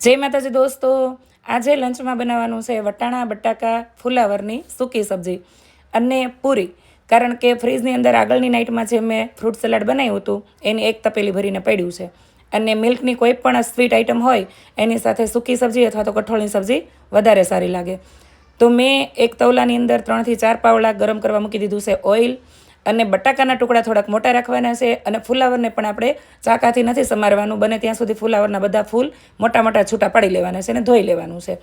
જય માતાજી દોસ્તો. આજે લંચમાં બનાવવાનું છે વટાણા, બટાકા, ફુલાવરની સૂકી સબ્જી અને પૂરી. કારણ કે ફ્રીજની અંદર આગળની નાઇટમાં જે મેં ફ્રૂટ સલાડ બનાવ્યું હતું, એની એક તપેલી ભરીને પડ્યું છે. અને મિલ્કની કોઈ પણ સ્વીટ આઇટમ હોય, એની સાથે સૂકી સબ્જી અથવા તો કઠોળની સબ્જી વધારે સારી લાગે. તો મેં એક તવલાની અંદર ત્રણથી ચાર પાવડા ગરમ કરવા મૂકી દીધું છે ઓઇલ અને બટાકાના ટુકડા થોડાક મોટા રાખવાના છે અને ફુલાવરને પણ આપણે ચાકાથી નથી સમારવાનું. બને ત્યાં સુધી ફુલાવરના બધા ફૂલ મોટા મોટા છૂટા પાડી લેવાના છે અને ધોઈ લેવાનું છે.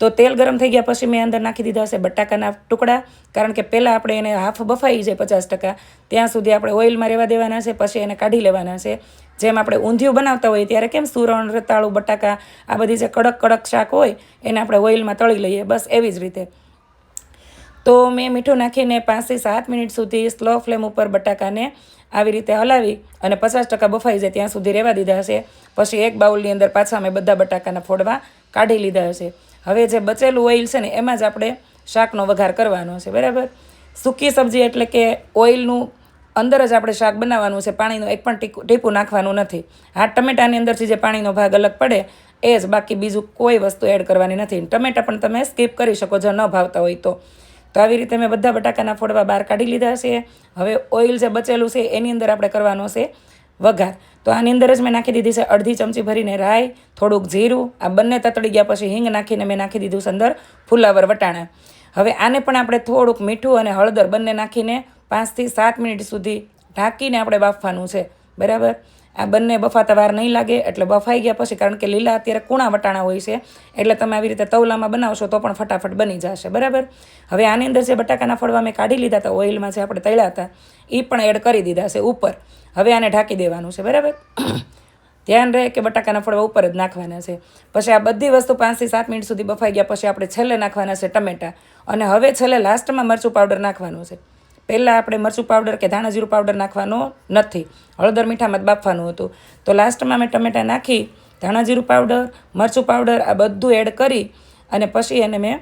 તો તેલ ગરમ થઈ ગયા પછી મેં અંદર નાખી દીધા છે બટાકાના ટુકડા. કારણ કે પહેલાં આપણે એને હાફ બફાઈ જાય પચાસ ટકા. ત્યાં સુધી આપણે ઓઇલમાં રહેવા દેવાના છે, પછી એને કાઢી લેવાના છે. જેમ આપણે ઊંધિયું બનાવતા હોઈએ ત્યારે કેમ સુરણ, રતાળું, બટાકા, આ બધી જે કડક કડક શાક હોય, એને આપણે ઓઇલમાં તળી લઈએ. બસ એવી જ રીતે. તો મેં મીઠું નાખીને પાંચથી સાત મિનિટ સુધી સ્લો ફ્લેમ ઉપર બટાકાને આવી રીતે હલાવી અને પચાસ ટકા બફાઈ જાય ત્યાં સુધી રહેવા દીધા હશે. પછી એક બાઉલની અંદર પાછા મેં બધા બટાકાના ફોડવા કાઢી લીધા હશે. હવે જે બચેલું ઓઇલ છે ને, એમાં જ આપણે શાકનો વઘાર કરવાનો છે, બરાબર? સૂકી સબ્જી એટલે કે ઓઇલનું અંદર જ આપણે શાક બનાવવાનું છે, પાણીનું એક પણ ટીપું નાખવાનું નથી. હા, ટમેટાની અંદરથી જે પાણીનો ભાગ અલગ પડે, એ જ બાકી બીજું કોઈ વસ્તુ એડ કરવાની નથી. ટમેટા પણ તમે સ્કીપ કરી શકો, જો ન ભાવતા હોય તો. તો આવી રીતે મેં બધા બટાકાના ફોડવા બહાર કાઢી લીધા છે. હવે ઓઇલ જે બચેલું છે એની અંદર આપણે કરવાનો છે વઘાર. તો આની અંદર જ મેં નાખી દીધી છે અડધી ચમચી ભરીને રાઈ, થોડુંક જીરું, આ બંને તતડી ગયા પછી હિંગ નાખીને મેં નાખી દીધું છે અંદર ફુલાવર વટાણા. હવે આને પણ આપણે થોડુંક મીઠું અને હળદર બંને નાખીને પાંચથી સાત મિનિટ સુધી ઢાંકીને આપણે બાફવાનું છે. બરાબર? આ બંને બફાતા વાર નહીં લાગે, એટલે બફાઈ ગયા પછી, કારણ કે લીલા અત્યારે કૂણા વટાણા હોય છે, એટલે તમે આવી રીતે તવલામાં બનાવશો તો પણ ફટાફટ બની જશે, બરાબર? હવે આની અંદર જે બટાકાના ફળવા મેં કાઢી લીધા હતા, ઓઇલમાં જે આપણે તળ્યા હતા એ પણ એડ કરી દીધા છે ઉપર. હવે આને ઢાંકી દેવાનું છે, બરાબર? ધ્યાન રહે કે બટાકાના ફળવા ઉપર જ નાખવાના છે. પછી આ બધી વસ્તુ પાંચથી સાત મિનિટ સુધી બફાઈ ગયા પછી આપણે છેલ્લે નાખવાના છે ટમેટા. અને હવે છેલ્લે લાસ્ટમાં મરચું પાવડર નાખવાનું છે. પહેલાં આપણે મરચું પાવડર કે ધાણા જીરું પાવડર નાખવાનો નથી. હળદર મીઠામાં જ બાફવાનું હતું. તો લાસ્ટમાં મેં ટમેટા નાખી, ધાણા જીરું પાવડર મરચું પાવડર આ બધું એડ કરી અને પછી એને મેં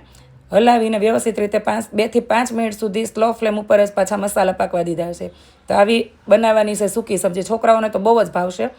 હલાવીને વ્યવસ્થિત રીતે પાંચ બેથી પાંચ મિનિટ સુધી સ્લો ફ્લેમ ઉપર જ પાછા મસાલા પાકવા દીધા છે. તો આવી બનાવવાની છે સૂકી સબ્જી. છોકરાઓને તો બહુ જ ભાવશે.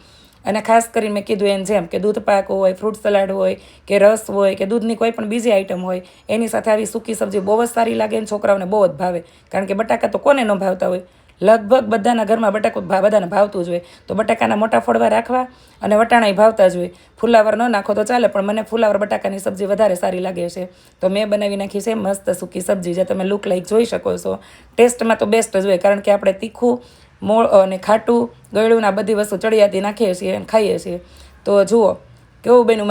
અને ખાસ કરીને મેં કીધું એમ જેમ કે દૂધ પાક હોય ફ્રૂટ સલાડ હોય, કે રસ હોય, કે દૂધની કોઈ પણ બીજી આઈટમ હોય, એની સાથે આવી સૂકી સબ્જી બહુ જ સારી લાગે અને છોકરાઓને બહુ જ ભાવે. કારણ કે બટાકા તો કોને ન ભાવતા હોય? લગભગ બધાના ઘરમાં બટાકું બધાને ભાવતું જ હોય. તો બટાકાના મોટા ફોડવા રાખવા અને વટાણાય ભાવતા જ હોય. ફુલાવર ન નાખો તો ચાલે, પણ મને ફુલાવર બટાકાની સબ્જી વધારે સારી લાગે છે. તો મેં બનાવી નાખી છે મસ્ત સૂકી સબ્જી, જે તમે લુક લાઈક જોઈ શકો છો. ટેસ્ટમાં તો બેસ્ટ જ હોય, કારણ કે આપણે તીખું મોળ અને ખાટું ગળ્યું આ બધી વસ્તુ ચડિયાતી નાખીએ છીએ ખાઈએ છીએ. તો જુઓ, કેવું બન્યું